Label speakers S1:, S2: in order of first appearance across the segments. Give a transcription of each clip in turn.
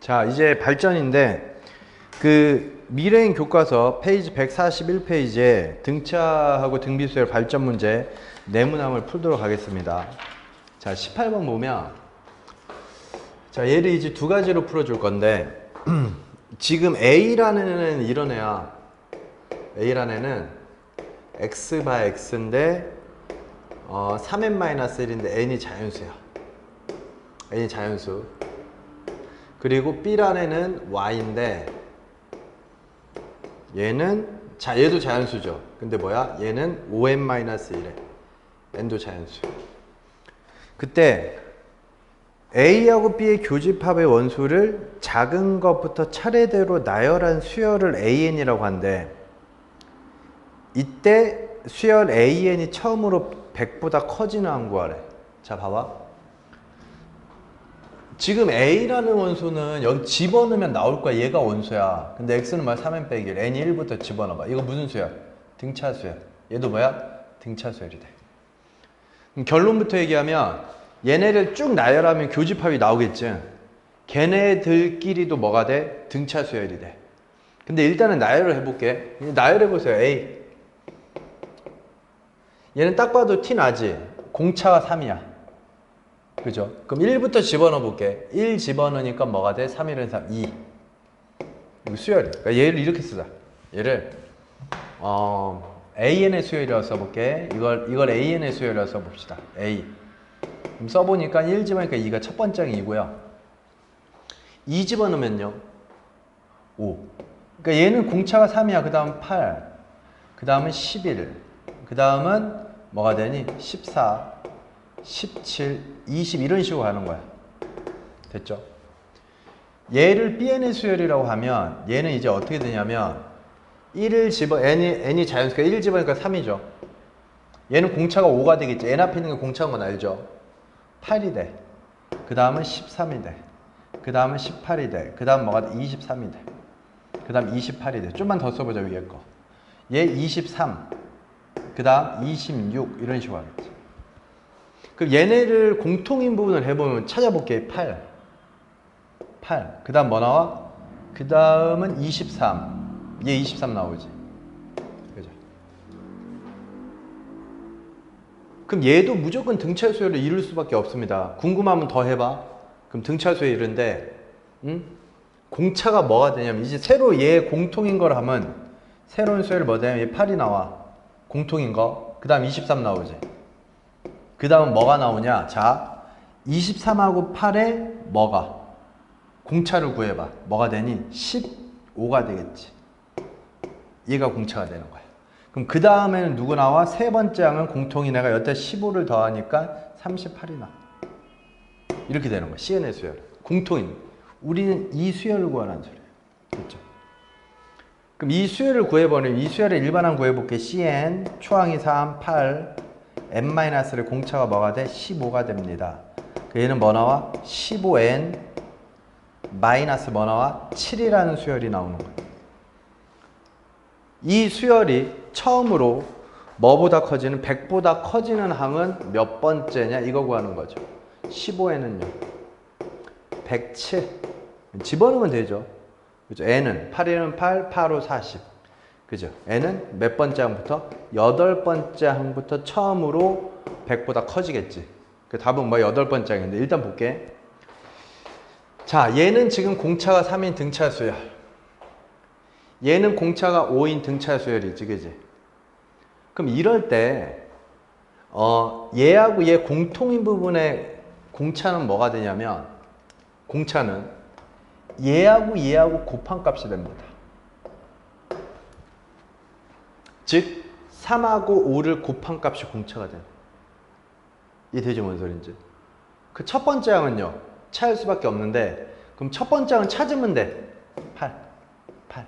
S1: 자, 이제 발전인데 그 미래인 교과서 페이지 141페이지에 등차하고 등비수열 발전 문제 내문함을 풀도록 하겠습니다. 자, 18번 보면 자, 얘를 이제 두 가지로 풀어 줄 건데 지금 A라는 애는 이런 애야. A라는 애는 x 바 x인데 어, 3n-1인데 n이 자연수야. n이 자연수. 그리고 애는 y인데 얘는 자 얘도 자연수죠. 근데 뭐야? 얘는 5n-1에 n도 자연수. 그때 A하고 B의 교집합의 원수를 작은 것부터 차례대로 나열한 수열을 AN이라고 한대. 이때 수열 AN이 처음으로 100보다 커지는 한 구하래. 자, 봐봐. 지금 A라는 원소는 여기 집어넣으면 나올 거야. 얘가 원소야. 근데 X는 뭐야? 3n 빼기 1. N이 1부터 집어넣어봐. 이거 무슨 수열? 등차 수열. 얘도 뭐야? 등차 수열이 돼. 그럼 결론부터 얘기하면 얘네를 쭉 나열하면 교집합이 나오겠지. 걔네들끼리도 뭐가 돼? 등차 수열이 돼. 근데 일단은 나열을 해볼게. 나열해보세요. A. 얘는 딱 봐도 티 나지? 공차가 3이야. 그죠? 그럼 1부터 집어넣어 볼게. 1 집어넣으니까 뭐가 돼? 3, 1은 3, 2. 이거 수열이. 그러니까 얘를 이렇게 쓰자. 얘를, 어, AN의 수열이라고 써볼게. 이걸, 이걸 AN의 수열이라고 써봅시다. A. 그럼 써보니까 1 집어넣으니까 2가 첫 번째 항이고요. 2 집어넣으면요. 5. 그러니까 얘는 공차가 3이야. 그 다음 8. 그 다음은 11. 그 다음은 뭐가 되니? 14, 17, 20 이런 식으로 가는 거야. 됐죠? 얘를 Bn의 수열이라고 하면 얘는 이제 어떻게 되냐면 1을 집어 n이 n이 자연수가 1 집어니까 3이죠. 얘는 공차가 5가 되겠지. n 앞에 있는 게 공차인 건 알죠? 8이 돼. 그 다음은 13이 돼. 그 다음은 18이 돼. 그 다음 뭐가 돼? 23이 돼. 그 다음 28이 돼. 좀만 더 써보자 위에 거. 얘 23. 그 다음 26 이런 식으로 하겠지. 그럼 얘네를 공통인 부분을 해보면 찾아볼게. 8. 8. 그 다음 뭐 나와? 그 다음은 23. 얘 23 나오지. 그죠? 그럼 얘도 무조건 등차 수열을 이룰 수밖에 없습니다. 궁금하면 더 해봐. 그럼 등차 수열 이른데, 응? 공차가 뭐가 되냐면 이제 새로 얘 공통인 걸 하면 새로운 수열이 뭐냐면 얘 8이 나와. 공통인 거. 그 다음 23 나오지. 그 다음 뭐가 나오냐? 자, 23하고 8에 뭐가? 공차를 구해봐. 뭐가 되니? 15가 되겠지. 얘가 공차가 되는 거야. 그럼 그 다음에는 누구 나와? 세 번째 항은 공통인 애가 여태 15를 더하니까 38이 나. 이렇게 되는 거야. CN의 수열. 공통인. 우리는 이 수열을 구하는 소리야. 됐죠? 그럼 이 수열을 구해보면 이 수열의 일반항 구해볼게. CN, 초항이 3, 8, n-를 공차가 뭐가 돼? 15가 됩니다. 그 얘는 뭐 나와? 15n 마이너스 뭐 나와? 7이라는 수열이 나오는 거예요. 이 수열이 처음으로 뭐보다 커지는 100보다 커지는 항은 몇 번째냐 이거 구하는 거죠. 15n은요. 107. 집어넣으면 되죠. 그죠? n은 8에는 8, 8호 40. 그죠? n은 몇 번째 항부터? 여덟 번째 항부터 처음으로 100보다 커지겠지. 그 답은 뭐 여덟 번째 항인데 일단 볼게. 자, 얘는 지금 공차가 3인 등차 수열. 얘는 공차가 5인 등차 수열이지, 그지? 그럼 이럴 때, 어, 얘하고 얘 공통인 부분의 공차는 뭐가 되냐면, 공차는 얘하고 얘하고 곱한 값이 됩니다. 즉 3하고 5를 곱한 값이 공차가 되는 이 되죠 뭔 소린지. 그 첫 번째 항은요. 차일 수밖에 없는데 그럼 첫 번째 항은 찾으면 돼. 8, 8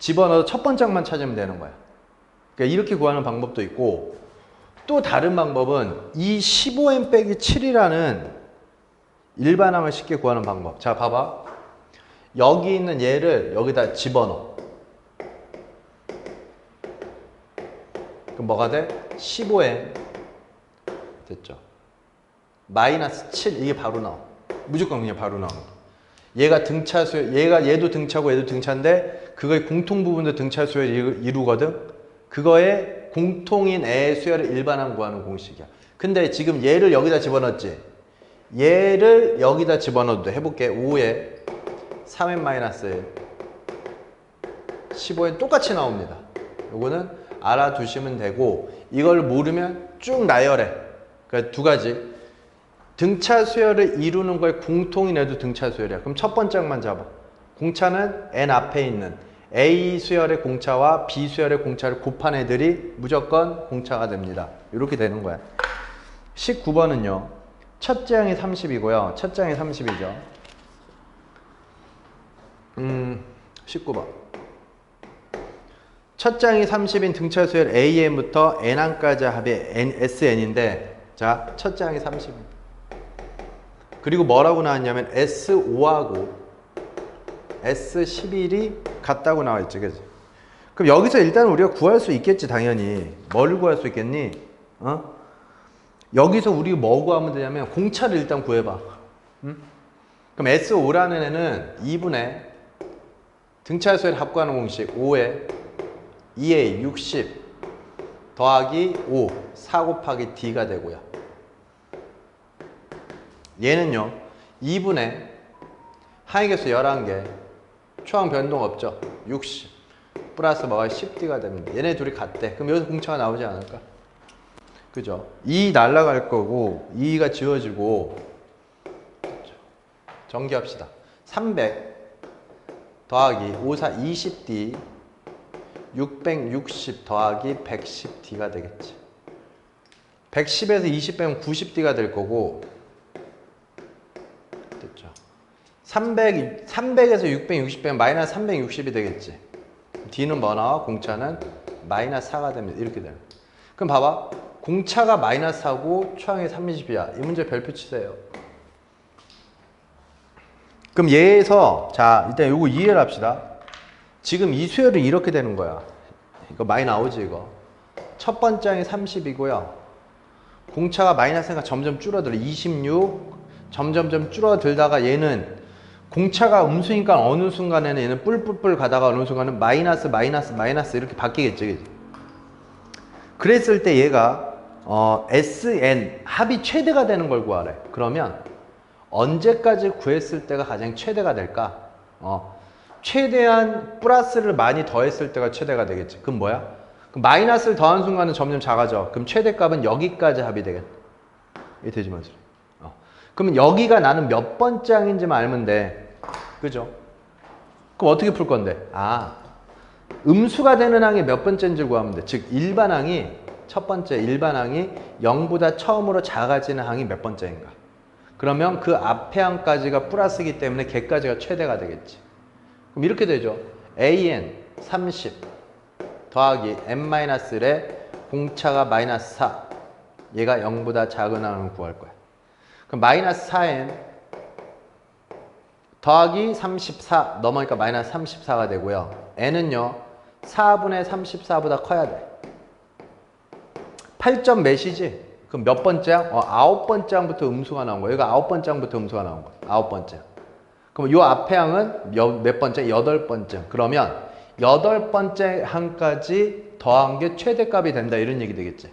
S1: 집어넣어서 첫 번째 항만 찾으면 되는 거야. 그러니까 이렇게 구하는 방법도 있고 또 다른 방법은 이 15n 빼기 7이라는 일반항을 쉽게 구하는 방법. 자 봐봐. 여기 있는 얘를 여기다 집어넣어 그럼 뭐가 돼? 15n 됐죠? 마이너스 7 이게 바로 나와 무조건 그냥 바로 나와 얘가 등차 수열, 얘가 얘도 등차고 얘도 등차인데 그거의 공통 부분도 등차 수열을 이루- 이루거든. 그거의 공통인 애의 수열을 일반항 구하는 공식이야. 근데 지금 얘를 여기다 집어넣었지. 얘를 여기다 집어넣어도 돼. 해볼게. 5에 3n 마이너스 1. 15엔 똑같이 나옵니다. 요거는 알아두시면 되고 이걸 모르면 쭉 나열해. 그러니까 두 가지. 등차 수열을 이루는 거에 공통이 내도 등차 수열이야. 그럼 첫 번째만 잡아. 공차는 n 앞에 있는 A 수열의 공차와 B 수열의 공차를 곱한 애들이 무조건 공차가 됩니다. 이렇게 되는 거야. 19번은요. 첫째 항이 30이고요. 첫째 항이 30이죠. 음, 19번. 첫 장이 30인 등차 수열 AN부터 N항까지 합이 N, SN인데 자, 첫 장이 30입니다. 그리고 뭐라고 나왔냐면 S5하고 S11이 같다고 나와 있지, 그지? 그럼 여기서 일단 우리가 구할 수 있겠지, 당연히. 뭘 구할 수 있겠니? 어? 여기서 우리가 뭐 구하면 되냐면 공차를 일단 구해봐. 응? 그럼 S5라는 애는 2분의 등차 수열 합구하는 공식 5에 2a 60 더하기 5 4 곱하기 d가 되고요. 얘는요 2분의 하이개수 11개 초항 변동 없죠? 60 플러스 뭐가 10d가 됩니다. 얘네 둘이 같대. 그럼 여기서 공차가 나오지 않을까? 그죠? 2 날라갈 거고 2가 지워지고 정기합시다. 300 더하기 54 20d 660 더하기 110d가 되겠지 110에서 20 빼면 90d가 될 거고 됐죠. 300, 300에서 660 빼면 마이너스 360이 되겠지. D는 뭐 나와? 공차는 마이너스 4가 됩니다. 이렇게 되는. 그럼 봐봐. 공차가 마이너스 4고 초항이 30이야. 이 문제 별표 치세요. 그럼 얘에서 자 일단 요거 이해를 합시다. 지금 이 수열은 이렇게 되는 거야. 이거 많이 나오지 이거. 첫 번째 항이 30이고요. 공차가 마이너스가 점점 줄어들어. 26 점점점 줄어들다가 얘는 공차가 음수니까 어느 순간에는 얘는 뿔뿔뿔 가다가 어느 순간은 마이너스 마이너스 마이너스 이렇게 바뀌겠지. 그지? 그랬을 때 얘가 어, SN 합이 최대가 되는 걸 구하래. 그러면 언제까지 구했을 때가 가장 최대가 될까? 어, 최대한 플러스를 많이 더했을 때가 최대가 되겠지. 그럼 뭐야? 그럼 마이너스를 더한 순간은 점점 작아져. 그럼 최대값은 여기까지 합이 되겠다. 이게 되지 마세요. 어. 그러면 여기가 나는 몇 번째 항인지만 알면 돼. 그죠? 그럼 어떻게 풀 건데? 아, 음수가 되는 항이 몇 번째인지 구하면 돼. 즉, 일반 항이, 첫 번째 일반 항이 0보다 처음으로 작아지는 항이 몇 번째인가? 그러면 그 앞에 항까지가 플러스이기 때문에 걔까지가 최대가 되겠지. 그럼 이렇게 되죠. AN 30 더하기 n-1의 공차가 마이너스 4 얘가 0보다 작은 항을 구할 거야. 그럼 마이너스 4n 더하기 34 넘어니까 마이너스 34가 되고요. n은요 4분의 34보다 커야 돼. 8점 몇이지? 그럼 몇 번째 항? 어, 아홉 번째 항부터 음수가 나온 거야. 여기가 아홉 번째 항부터 음수가 나온 거야. 아홉 번째. 그럼 요 앞에 항은 여- 몇 번째? 여덟 번째. 그러면 여덟 번째 항까지 더한 게 최대값이 된다. 이런 얘기 되겠지.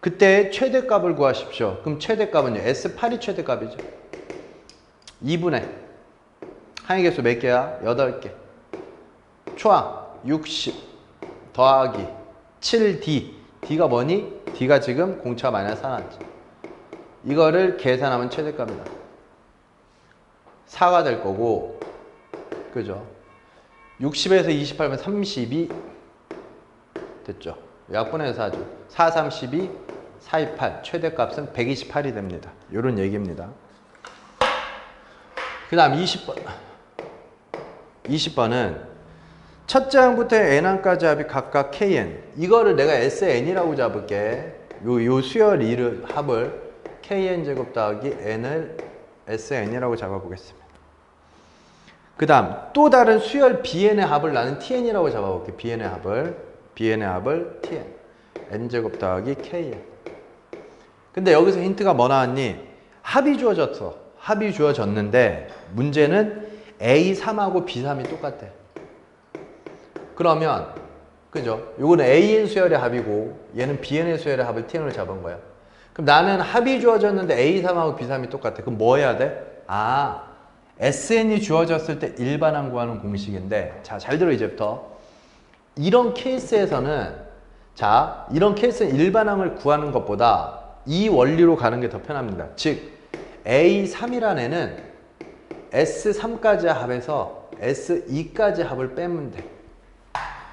S1: 그때 최대값을 구하십시오. 그럼 최대값은요. S8이 최대값이죠. 2분의 항의 개수 몇 개야? 8개. 초항 60 더하기 7D. D가 뭐니? D가 지금 공차 마이너스 하나지. 이거를 계산하면 최대값이다. 4가 될 거고, 그죠? 60에서 28면 32 됐죠? 약분해서 4죠. 4, 32, 4, 28. 최대값은 128이 됩니다. 이런 얘기입니다. 그 다음 20번. 20번은 첫째 항부터 n항까지 합이 각각 kn. 이거를 내가 sn이라고 잡을게. 요, 요 수열 이를 합을 kn 제곱 더하기 n을 sn이라고 잡아보겠습니다. 그 다음 또 다른 수열 bn의 합을 나는 tn이라고 잡아볼게. bn의 합을 bn의 합을 tn n 제곱 더하기 kn. 근데 여기서 힌트가 뭐 나왔니? 합이 주어졌어. 합이 주어졌는데 문제는 A3하고 B3이 똑같아. 그러면 그죠? 요거는 AN 수열의 합이고 얘는 BN의 수열의 합을 Tn을 잡은 거야. 그럼 나는 합이 주어졌는데 A3하고 B3이 똑같아. 그럼 뭐 해야 돼? 아, SN이 주어졌을 때 일반항 구하는 공식인데 자, 잘 들어 이제부터. 이런 케이스에서는 자, 이런 케이스는 일반항을 구하는 것보다 이 원리로 가는 게 더 편합니다. 즉 A3이라는 애는 S3까지 합에서 S2까지 합을 빼면 돼.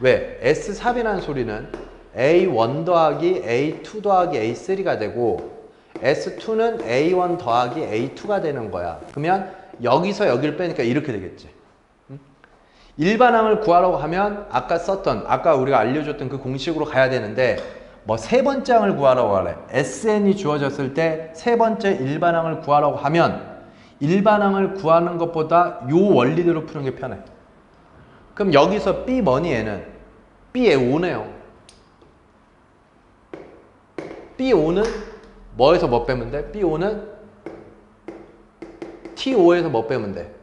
S1: 왜? S3이라는 소리는 A1 더하기 A2 더하기 A3가 되고 S2는 A1 더하기 A2가 되는 거야. 그러면 여기서 여기를 빼니까 이렇게 되겠지. 응? 일반항을 구하려고 하면 아까 썼던 아까 우리가 알려줬던 그 공식으로 가야 되는데 뭐 세 번째 항을 구하라고 하래. SN이 주어졌을 때 세 번째 일반항을 구하라고 하면 일반항을 구하는 것보다 요 원리대로 푸는 게 편해. 그럼 여기서 B 뭐니 얘는? B에 5네요. B5는 뭐에서 뭐 빼면 돼? B5는 T5에서 뭐 빼면 돼?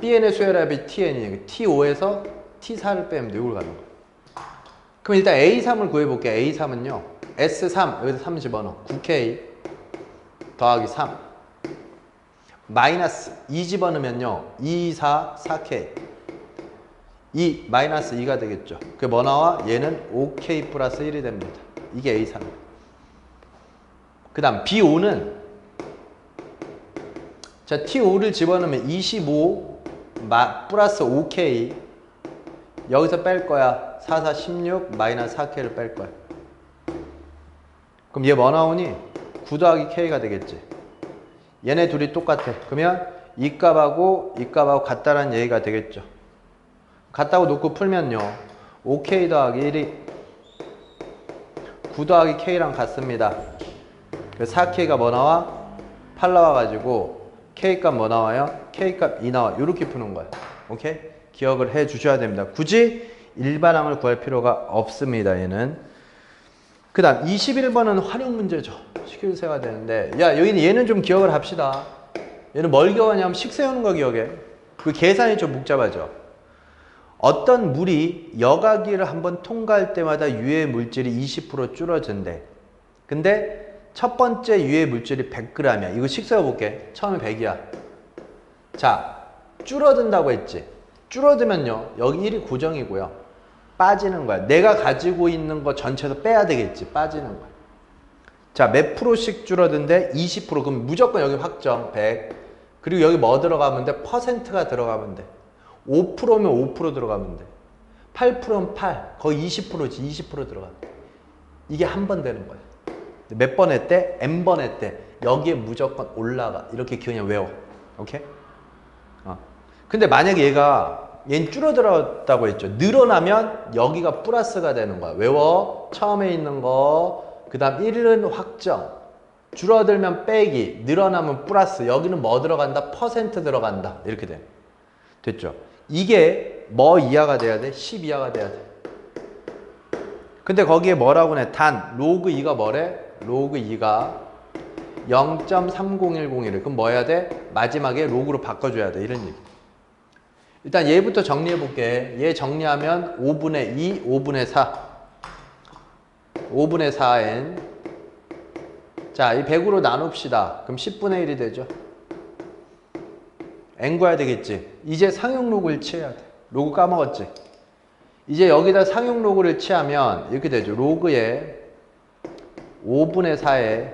S1: BN의 수열합이 TN이니까 T5에서 T4를 빼면 돼. 이걸 가는 거야. 그럼 일단 A3을 구해볼게. A3은요. S3 여기서 3 집어넣어. 9K 더하기 3 마이너스 2 집어넣으면요. 2, 4, 4K 2 마이너스 2가 되겠죠. 그게 뭐 나와? 얘는 5K 플러스 1이 됩니다. 이게 A3. 그 다음 B5는 자 T5를 집어넣으면 25 마, 플러스 5K 여기서 뺄 거야. 4, 4, 16 마이너스 4K를 뺄 거야. 그럼 얘 뭐 나오니? 9 더하기 K가 되겠지. 얘네 둘이 똑같아. 그러면 이 값하고 이 값하고 같다라는 얘기가 되겠죠. 같다고 놓고 풀면요. 5K 더하기 1이 9 더하기 K랑 같습니다. 그 4K가 뭐 나와? 8 나와가지고 K값 뭐 나와요? K값 2 나와. 이렇게 푸는 거야. 오케이? 기억을 해 주셔야 됩니다. 굳이 일반항을 구할 필요가 없습니다. 얘는. 그 다음 21번은 활용 문제죠. 식유세가 되는데 야 여기는 얘는 좀 기억을 합시다. 얘는 뭘 기억하냐면 식 세우는 거 기억해. 그 계산이 좀 복잡하죠. 어떤 물이 여과기를 한번 통과할 때마다 유해 물질이 20% 줄어든대. 근데 첫 번째 유해 물질이 100g이야. 이거 식 세워볼게. 처음에 100이야. 자, 줄어든다고 했지. 줄어들면요. 여기 1이 고정이고요. 빠지는 거야. 내가 가지고 있는 거 전체에서 빼야 되겠지. 빠지는 거야. 자, 몇 프로씩 줄어든데 20% 그럼 무조건 여기 확정 100. 그리고 여기 뭐 들어가면 돼? 퍼센트가 들어가면 돼. 5%면 5% 들어가면 돼. 8%면 8. 거의 20%지. 20% 들어가. 이게 한 번 되는 거야. 몇번 했대? N번 했대. 여기에 무조건 올라가. 이렇게 그냥 외워. 오케이? 어. 근데 만약에 얘가 얘는 줄어들었다고 했죠. 늘어나면 여기가 플러스가 되는 거야. 외워. 처음에 있는 거. 그 다음 1은 확정. 줄어들면 빼기. 늘어나면 플러스. 여기는 뭐 들어간다? 퍼센트 들어간다. 이렇게 돼. 됐죠? 이게 뭐 이하가 돼야 돼? 10 이하가 돼야 돼. 근데 거기에 뭐라고 해? 단. 로그 2가 뭐래? 로그 2가 0.3010이래. 그럼 뭐 해야 돼? 마지막에 로그로 바꿔줘야 돼. 이런 얘기. 일단 얘부터 정리해 볼게. 얘 정리하면 5분의 2, 5분의 4. 5분의 4n. 자, 이 100으로 나눕시다. 그럼 10분의 1이 되죠. n 구해야 되겠지. 이제 상용 로그를 취해야 돼. 로그 까먹었지. 이제 여기다 상용 로그를 취하면 이렇게 되죠. 로그에 5분의 4에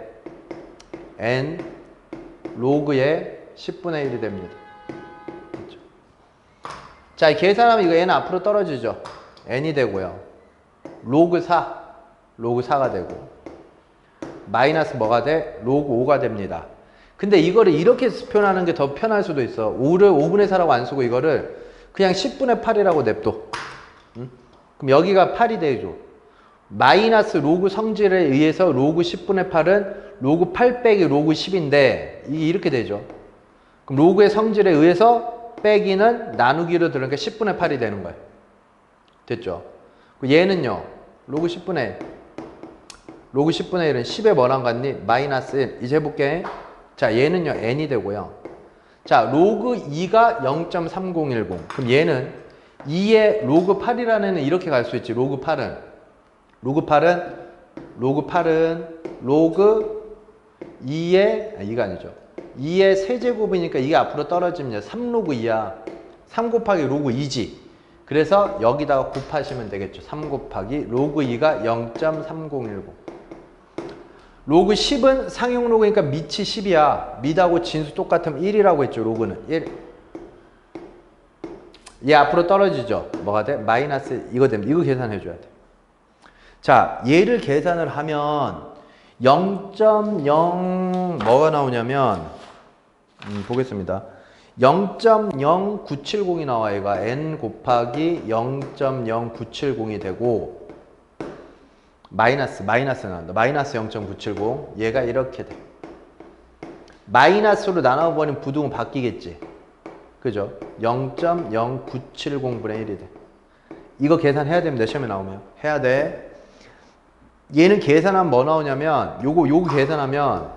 S1: n 로그에 10분의 1이 됩니다. 그렇죠? 자, 이 계산하면 이거 n 앞으로 떨어지죠. n이 되고요. 로그 4, 로그 4가 되고 마이너스 뭐가 돼? 로그 5가 됩니다. 근데 이거를 이렇게 표현하는 게 더 편할 수도 있어. 5를 5분의 4라고 안 쓰고 이거를 그냥 10분의 8이라고 냅둬. 응? 그럼 여기가 8이 되죠. 마이너스 로그 성질에 의해서 로그 10분의 8은 로그 8 빼기 로그 10인데 이게 이렇게 되죠. 그럼 로그의 성질에 의해서 빼기는 나누기로 들으니까 10분의 8이 되는 거예요. 됐죠? 얘는요. 로그 10분의 1. 로그 10분의 1은 10에 뭐랑 같니? 마이너스 1. 이제 해볼게. 자, 얘는요. n이 되고요. 자, 로그 2가 0.3010. 그럼 얘는 2의 로그 8이라는 애는 이렇게 갈 수 있지. 로그 8은. 로그 8은, 로그 8은, 로그 2의, 아, 2가 아니죠. 2의 세제곱이니까 이게 앞으로 떨어지면 3로그 2야. 3 곱하기 로그 2지. 그래서 여기다가 곱하시면 되겠죠. 3 곱하기 로그 2가 0.3010. 로그 10은 상용 로그니까 밑이 10이야. 밑하고 진수 똑같으면 1이라고 했죠. 로그는 1. 얘 앞으로 떨어지죠. 뭐가 돼? 마이너스 이거 되면 이거 계산해 줘야 돼. 자, 얘를 계산을 하면 0.0 뭐가 나오냐면 음, 보겠습니다. 0.0970이 나와 얘가 n 곱하기 0.0970이 되고 마이너스 마이너스 나온다. 마이너스 0.970 얘가 이렇게 돼. 마이너스로 나눠버리면 부등은 바뀌겠지. 그죠? 0.0970분의 1이 돼. 이거 계산해야 됩니다. 시험에 나오면. 해야 돼. 얘는 계산하면 뭐 나오냐면 요거 요거 계산하면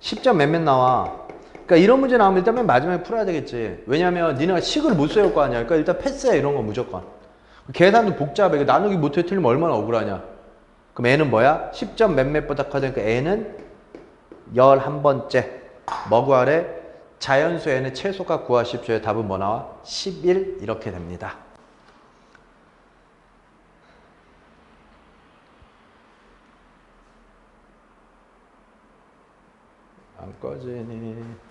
S1: 10점 몇몇 나와. 그러니까 이런 문제 나오면 일단 맨 마지막에 풀어야 되겠지. 왜냐면 니네가 식을 못 세울 거 아니야. 그러니까 일단 패스야 이런 거 무조건. 계산도 복잡해. 나누기 못해 틀리면 얼마나 억울하냐. 그럼 n은 뭐야? 10점 몇몇보다 커지니까 n은 11번째. 뭐 구하래? 자연수 n의 최소값 구하십시오의 답은 뭐 나와? 11 이렇게 됩니다. 안 꺼지니.